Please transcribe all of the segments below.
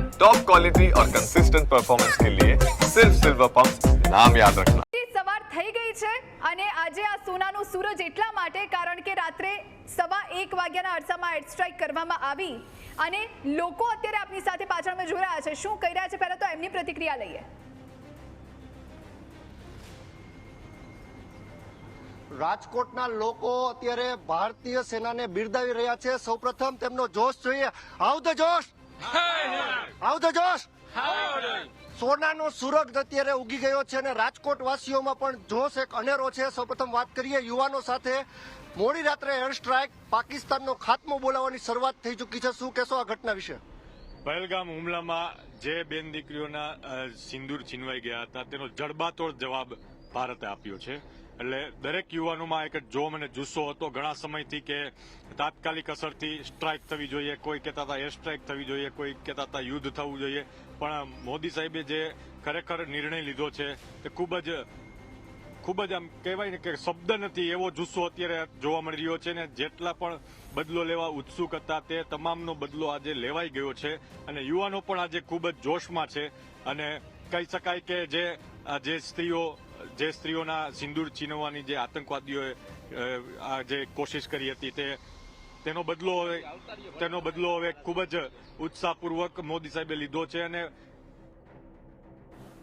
Top quality और consistent performance के लिए सिर्फ सिल्वर पंप नाम याद रखना સવાર થઈ ગઈ છે અને આજે આ સોનાનું સૂરજ એટલા માટે કારણ કે રાત્રે સવા એક વાગ્યાના અરસામાં એર સ્ટ્રાઇક કરવામાં આવી અને લોકો અત્યારે આપની સાથે પાછળ અમે જોઈ રહ્યા છે શું કહી રહ્યા છે પહેલા તો એમની પ્રતિક્રિયા લઈએ રાજકોટના લોકો અત્યારે ભારતીય સેનાને બિરદાવી રહ્યા છે સૌપ્રથમ તેમનો જોશ જોઈએ હાઉ ધ જોશ ધ જોશ. સોનાનો સૂરજ અત્યારે ઉગી ગયો છે અને રાજકોટ વાસીઓમાં પણ જોશ એક અનેરો છે. સૌપ્રથમ વાત કરીએ યુવાનો સાથે. મોડી રાત્રે એર સ્ટ્રાઇક પાકિસ્તાનનો ખાત્મો બોલાવવાની શરૂઆત થઈ ચૂકી છે. શું કહેશો આ ઘટના વિશે? પહેલગામ હુમલામાં જે બેન દીકરીઓના સિંદૂર છીનવાઈ ગયા હતા તેનો જડબાતોડ જવાબ ભારતે આપ્યો છે. એટલે દરેક યુવાનોમાં એક જોમ અને જુસ્સો હતો. ઘણા સમયથી કે તાત્કાલિક અસરથી સ્ટ્રાઇક થવી જોઈએ, કોઈ કહેતા હતા એર સ્ટ્રાઇક થવી જોઈએ, કોઈ કહેતા હતા યુદ્ધ થવું જોઈએ. પણ મોદી સાહેબે જે ખરેખર નિર્ણય લીધો છે તે ખૂબ જ ખૂબ જ આમ કહેવાય ને કે શબ્દ નથી, એવો જુસ્સો અત્યારે જોવા મળી રહ્યો છે ને જેટલા પણ બદલો લેવા ઉત્સુક હતા તે તમામનો બદલો આજે લેવાઈ ગયો છે અને યુવાનો પણ આજે ખૂબ જ જોશમાં છે. અને કહી શકાય કે જે જે સ્ત્રીઓ જે સ્ત્રીઓના સિંદૂર છીનવવાની જે આતંકવાદીઓએ આ જે કોશિશ કરી હતી તે, તેનો બદલો હવે તેનો બદલો હવે ખૂબ જ ઉત્સાહપૂર્વક મોદી સાહેબે લીધો છે અને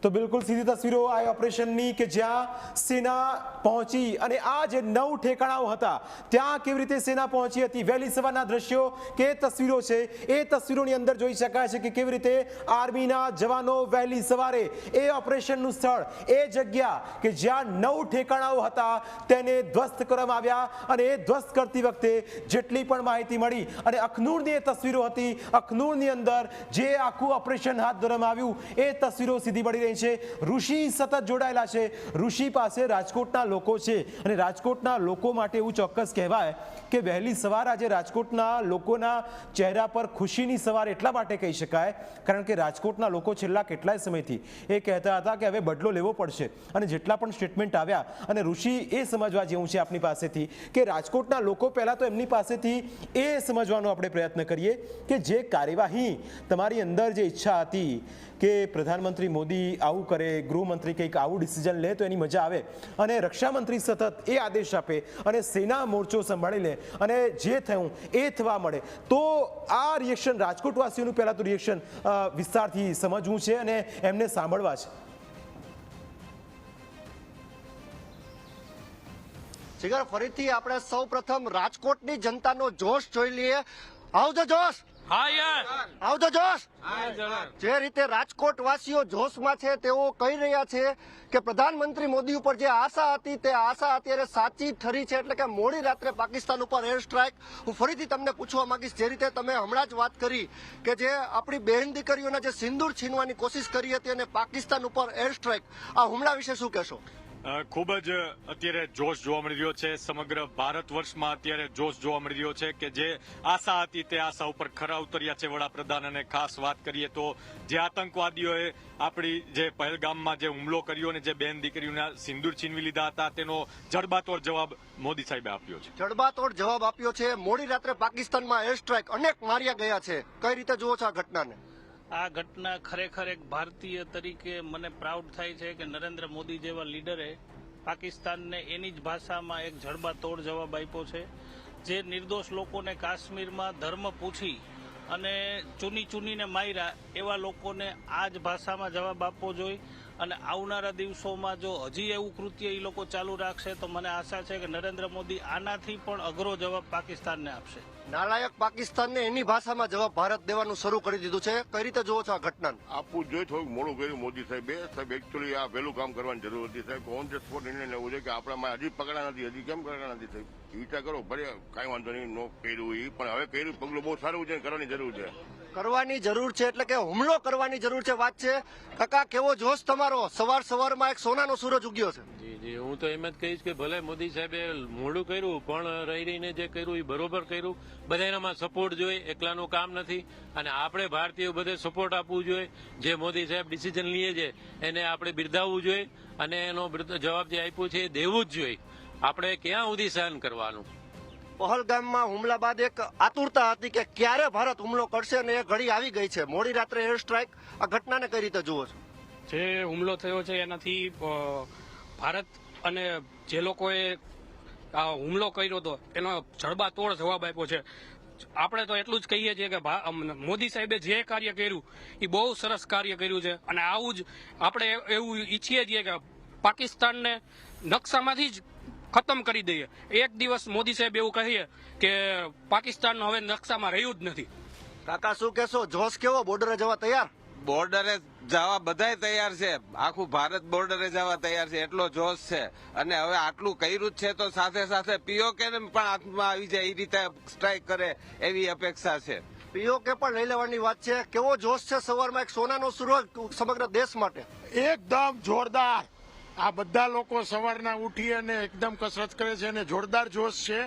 તો બિલકુલ સીધી તસવીરો આ ઓપરેશનની કે જ્યાં સેના પહોંચી અને આ જે નવ ઠેકાણાઓ હતા, ત્યાં કેવી રીતે સેના પહોંચી હતી, વહેલી સવારના દ્રશ્યો કે તસવીરો છે, એ તસવીરોની અંદર જોઈ શકાય છે કે કેવી રીતે આર્મીના જવાનો વહેલી સવારે એ ઓપરેશનનું સ્થળ, એ જગ્યા કે જ્યાં નવ ઠેકાણાઓ હતા, તેને ધ્વસ્ત કરવામાં આવ્યા અને એ ધ્વસ્ત કરતી વખતે જેટલી પણ માહિતી મળી અને અખનૂરની એ તસવીરો હતી, અખનૂરની અંદર જે આખું ઓપરેશન હાથ ધરવામાં આવ્યું, એ તસવીરો સીધી મળી રહી છે. ઋષિ સતત જોડાયેલા છે. ઋષિ પાસે રાજકોટના લોકો છે અને રાજકોટના લોકો માટે એવું ચોક્કસ કહેવાય કે વહેલી સવાર આજે રાજકોટના લોકોના ચહેરા પર ખુશીની સવાર એટલા માટે કહી શકાય કારણ કે રાજકોટના લોકો છેલ્લા કેટલાય સમયથી એ કહેતા હતા કે હવે બદલો લેવો પડશે અને જેટલા પણ સ્ટેટમેન્ટ આવ્યા અને ઋષિ એ સમજવા જેવું છે આપની પાસેથી કે રાજકોટના લોકો પહેલાં તો એમની પાસેથી એ સમજવાનો આપણે પ્રયત્ન કરીએ કે જે કાર્યવાહી તમારી અંદર જે ઈચ્છા હતી કે પ્રધાનમંત્રી મોદી આવું કરે, ગૃહમંત્રી કંઈક આવું ડિસિઝન લે તો એની મજા આવે. અને રક્ષામંત્રી સતત એ આદેશ આપે અને સેના મોરચો સંભાળી લે અને જે થયું એ થવા મળે. તો આ રિએક્શન રાજકોટવાસીઓનું પહેલાં તો રિએક્શન વિસ્તારથી સમજવું છે અને એમને સાંભળવા છે. જીગર, ફરીથી આપણે સૌ પ્રથમ રાજકોટની જનતાનો જોશ જોઈ લઈએ. આવજો જોશ! ધ જોશ. જે રીતે રાજકોટ વાસીઓ જોશમાં છે તેઓ કહી રહ્યા છે કે પ્રધાનમંત્રી મોદી ઉપર જે આશા હતી તે આશા અત્યારે સાચી ઠરી છે એટલે કે મોડી રાત્રે પાકિસ્તાન ઉપર એર સ્ટ્રાઇક હું ફરીથી તમને પૂછવા માંગીશ જે રીતે તમે હમણાં જ વાત કરી કે જે આપણી બહેન દીકરીઓના જે સિંદૂર છીનવાની કોશિશ કરી હતી અને પાકિસ્તાન ઉપર એર સ્ટ્રાઇક આ હુમલા વિશે શું કહેશો? ખૂબ જ અત્યારે જોશ જોવા મળી રહ્યો છે. સમગ્ર ભારત વર્ષમાં અત્યારે જોશ જોવા મળી રહ્યો છે કે જે આશા હતી તે આશા ઉપર ખરા ઉતર્યા છે વડાપ્રધાન. અને ખાસ વાત કરીએ તો જે આતંકવાદીઓએ આપણી જે પહેલગામમાં જે હુમલો કર્યો અને જે બેન દીકરીઓના સિંદૂર છીનવી લીધા હતા, તેનો જડબાતોડ જવાબ મોદી સાહેબે આપ્યો છે. જડબાતોડ જવાબ આપ્યો છે. મોડી રાત્રે પાકિસ્તાનમાં એર સ્ટ્રાઇક અનેક માર્યા ગયા છે. કઈ રીતે જુઓ છો આ ઘટનાને? આ ઘટના ખરેખર એક ભારતીય તરીકે મને પ્રાઉડ થાય છે કે નરેન્દ્ર મોદી જેવા લીડરે પાકિસ્તાનને એની જ ભાષામાં એક જડબાતોડ જવાબ આપ્યો છે. જે નિર્દોષ લોકોને કાશ્મીરમાં ધર્મ પૂછી અને ચૂની ચૂનીને માર્યા એવા લોકોને આ જ ભાષામાં જવાબ આપવો જોઈએ. અને આવનારા દિવસોમાં જો હજી એવું કૃત્ય એ લોકો ચાલુ રાખશે તો મને આશા છે કે નરેન્દ્ર મોદી આનાથી પણ અઘરો જવાબ પાકિસ્તાનને આપશે. નાલાયક પાકિસ્તાનને એની ભાષામાં જવાબ ભારત દેવાનું શરૂ કરી દીધું છે. કઈ રીતે જુઓ છો આ ઘટનાને? આપવું જોઈએ થોડુંક મોડું કર્યું મોદી સાહેબે. સાહેબ એકચ્યુઅલી આ વહેલું કામ કરવાની જરૂર હતી સાહેબ. ઓન ધ સ્પોટ નિર્ણય લેવો જોઈએ કે આપણામાં હજી પકડા નથી હજી કેમ પકડા નથી સાહેબ? વિચાર કરો ભલે કાંઈ વાંધો નહીં નો કર્યું એ પણ હવે કર્યું પગલું બહુ સારું છે કરવાની જરૂર છે. કરવાની જરૂર છે એટલે કે હુમલો કરવાની જરૂર છે. વાત છે, કાકા, કેવો જોશ તમારો? સવાર સવારમાં એક સોનાનો સૂરજ ઉગ્યો છે. જી જી, હું તો એમ જ કહીશ કે ભલે મોદી સાહેબે મોડું કર્યું, પણ રહી રહીને જે કર્યું એ બરોબર કર્યું. બધાનામાં સપોર્ટ જોઈએ, એકલાનું કામ નથી. અને આપણે ભારતીયો બધે સપોર્ટ આપવું જોઈએ. જે મોદી સાહેબ ડિસિઝન લઈએ છે, એને આપણે બિરદાવવું જોઈએ. અને એનો જવાબ જે આપ્યો છે એ દેવું જ જોઈએ. આપણે ક્યાં સુધી સહન કરવાનું? પહલગામમાં હુમલા બાદ એક આતુરતા હતી કે ક્યારે ભારત હુમલો કરશે અને એ ઘડી આવી ગઈ છે. મોડી રાત્રે એર સ્ટ્રાઇક આ ઘટનાને કઈ રીતે જુઓ છો? જે હુમલો થયો છે એનાથી ભારત અને જે લોકોએ આ હુમલો કર્યો હતો, એનો જડબાતોડ જવાબ આપ્યો છે. આપણે તો એટલું જ કહીએ છીએ કે મોદી સાહેબે જે કાર્ય કર્યું, એ બહુ સરસ કાર્ય કર્યું છે. અને આવું જ આપણે એવું ઈચ્છીએ છીએ કે પાકિસ્તાનને નકશામાંથી જ ખતમ કરી દઈએ. એક દિવસ મોદી સાહેબ એવું કહીએ કે પાકિસ્તાન હવે નકશામાં રહ્યું જ નથી. કાકા શું કેશો જોશ કેવો? બોર્ડરે જવા તૈયાર? બોર્ડરે જવા બધાય તૈયાર છે. આખું ભારત બોર્ડરે જવા તૈયાર છે. એટલો જોશ છે. અને હવે આટલું કર્યું જ છે તો સાથે સાથે પીઓકે ને પણ હાથમાં આવી જાય. એ રીતે સ્ટ્રાઇક કરે એવી અપેક્ષા છે. પીઓકે પણ લઈ લેવાની વાત છે. કેવો જોશ છે? સવારમાં એક સોનાનો સુરજ સમગ્ર દેશ માટે. એકદમ જોરદાર. આ બધા લોકો સવારના ઉઠી અને એકદમ કસરત કરે છે અને જોરદાર જોશ છે.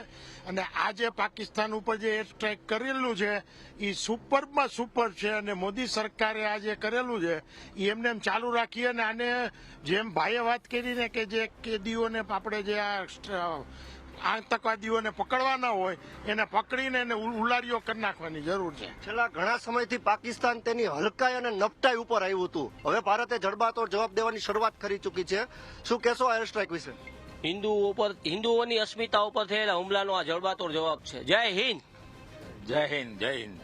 અને આજે પાકિસ્તાન ઉપર જે એર સ્ટ્રાઇક કરેલું છે એ સુપરમાં સુપર છે અને મોદી સરકારે આજે કરેલું છે એ એમને એમ ચાલુ રાખી અને આને જેમ ભાઈએ વાત કરીને કે જે કેદીઓને આપણે જે આ આતંકવાદીઓને પકડવાના હોય એને પકડીને એને ઉલારીઓ કરી નાખવાની જરૂર છે. છેલ્લા ઘણા સમયથી પાકિસ્તાન તેની હલકાઈ અને નપટાઈ ઉપર આવ્યું હતું. હવે ભારતે જડબાતોડ જવાબ દેવાની શરૂઆત કરી ચૂકી છે. શું કહેશો આ એર સ્ટ્રાઇક વિશે? હિન્દુઓ ઉપર હિન્દુઓની અસ્મિતા ઉપર થયેલા હુમલાનો આ જડબાતોડ જવાબ છે. જય હિન્દ! જય હિન્દ જય હિન્દ.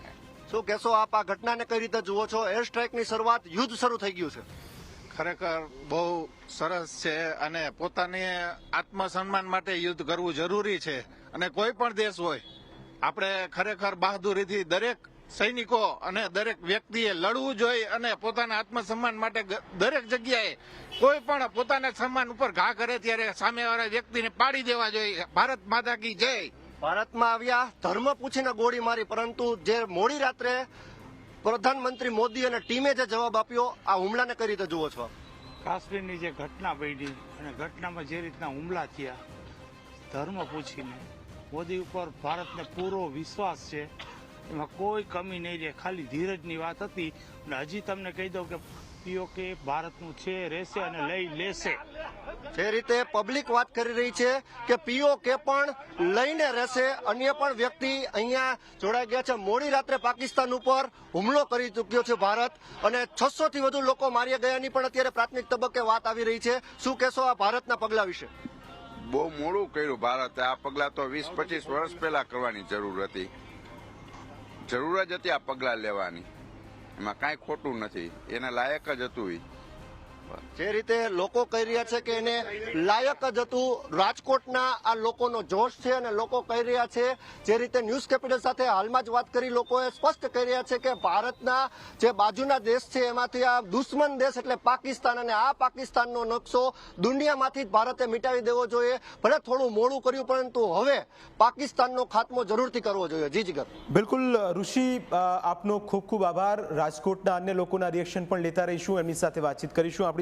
શું કહેશો આપ આ ઘટનાને કઈ રીતે જુઓ છો? એર સ્ટ્રાઇકની શરૂઆત યુદ્ધ શરૂ થઈ ગયું છે. ખરેખર બહુ સરસ છે અને પોતાની આત્મસન્માન માટે યુદ્ધ કરવું જરૂરી છે. અને કોઈ પણ દેશ હોય, આપણે ખરેખર બહાદુરીથી દરેક સૈનિકો અને દરેક વ્યક્તિએ લડવું જોઈએ અને પોતાના આત્મસન્માન માટે દરેક જગ્યાએ કોઈ પણ પોતાના સન્માન ઉપર ઘા કરે ત્યારે સામેવાળા વ્યક્તિને પાડી દેવા જોઈએ. ભારત માતા કી જય. ભારતમાં આવ્યા, ધર્મ પૂછીને ગોળી મારી, પરંતુ જે મોડી રાત્રે પ્રધાનમંત્રી મોદી અને ટીમે જે જવાબ આપ્યો, આ હુમલાને કઈ રીતે જુઓ છો? કાશ્મીરની જે ઘટના બની અને ઘટનામાં જે રીતના હુમલા થયા, ધર્મ પૂછીને, મોદી ઉપર ભારતને પૂરો વિશ્વાસ છે, એમાં કોઈ કમી નહીં રહે. ખાલી ધીરજની વાત હતી. અને હજી તમને કહી દઉં કે પીઓકે ભારતનું છે રહેશે અને લઈ લેશે. જે રીતે પબ્લિક વાત કરી રહી છે કે પીઓકે પણ લઈને રહેશે. અન્ય પણ વ્યક્તિ અહીંયા જોડાઈ ગયા છે. મોડી રાત્રે પાકિસ્તાન ઉપર હુમલો કરી ચૂક્યો છે ભારત અને છસો થી વધુ લોકો માર્યા ગયાની પણ અત્યારે પ્રાથમિક તબક્કે વાત આવી રહી છે. શું કહેશો આ ભારતના પગલા વિશે? બહુ મોડું કર્યું ભારતે. આ પગલા તો વીસ પચીસ વર્ષ પહેલા કરવાની જરૂર હતી. જરૂર જ હતી આ પગલા લેવાની. એમાં કાંઈ ખોટું નથી એને લાયક જ હતું. જે રીતે લોકો કહી રહ્યા છે કે એને લાયક જ હતું. રાજકોટના આ લોકોનો જોશ છે અને લોકો કહી રહ્યા છે, જે રીતે ન્યૂઝ કેપિટલ સાથે હાલમાં જ વાત કરી, લોકોએ સ્પષ્ટ કહી રહ્યા છે કે ભારતના જે બાજુના દેશ છે, એમાંથી આ દુશ્મન દેશ એટલે પાકિસ્તાન અને આ પાકિસ્તાનનો નકશો દુનિયામાંથી જ ભારતે મિટાવી દેવો જોઈએ. ભલે થોડું મોડું કર્યું, પરંતુ હવે પાકિસ્તાનનો ખાત્મો જરૂરથી કરવો જોઈએ. જી જીગર બિલકુલ, ઋષિ આપનો ખૂબ ખૂબ આભાર. રાજકોટના અન્ય લોકોના રિએક્શન પણ લેતા રહીશું. એમની સાથે વાતચીત કરીશું. આપણી